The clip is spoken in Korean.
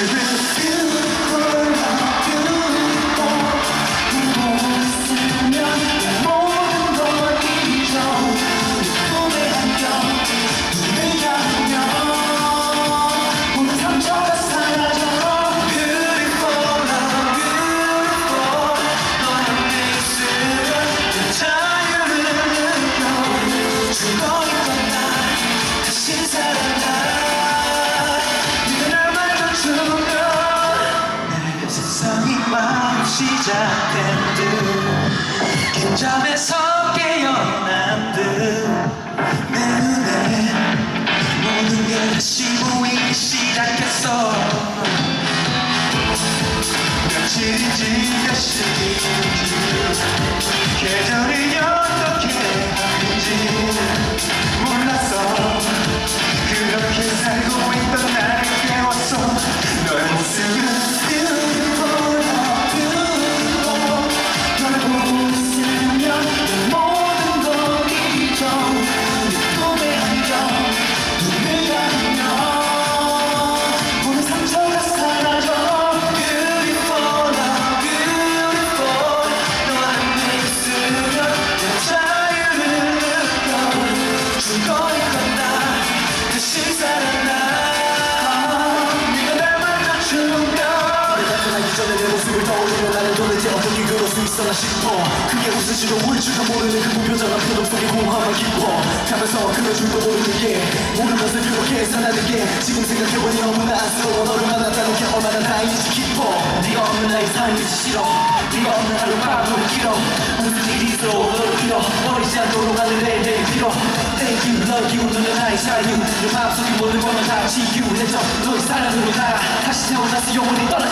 모습 듯긴 잠에서 깨어난 듯내 눈에 모든 게 다시 보이기 시작했어. 며칠인지 몇 시인지 계절이 어떻게 하는지 몰랐어. 그렇게 살고 있던 전에 내 모습을 떠올리면 나는 도대체 어떻게 그럴 수 있었나 싶어. 그게 웃을지도 울지도 모르는 그 무표정한 표정 속에 공허함만 깊어 가면서 그려줄도 모르는 게 모르면서 그렇게 사나는 게 지금 생각해보니 너무나 안쓰러워. 너를 만났다는 게 얼마나 다행인지 기뻐. 네가 없는 나의 삶이 싫어. 네가 없는 하루하루는 길어. 무슨 일이 있어 너를 잃어. 버리지 않도록 하늘에 내 빌어. Thank you love you. 너는 나의 자유. 내 마음속에 모든 것만 다 치유해줘 너의 사랑으로 나 다시 태어나서 영원히 떠나지 마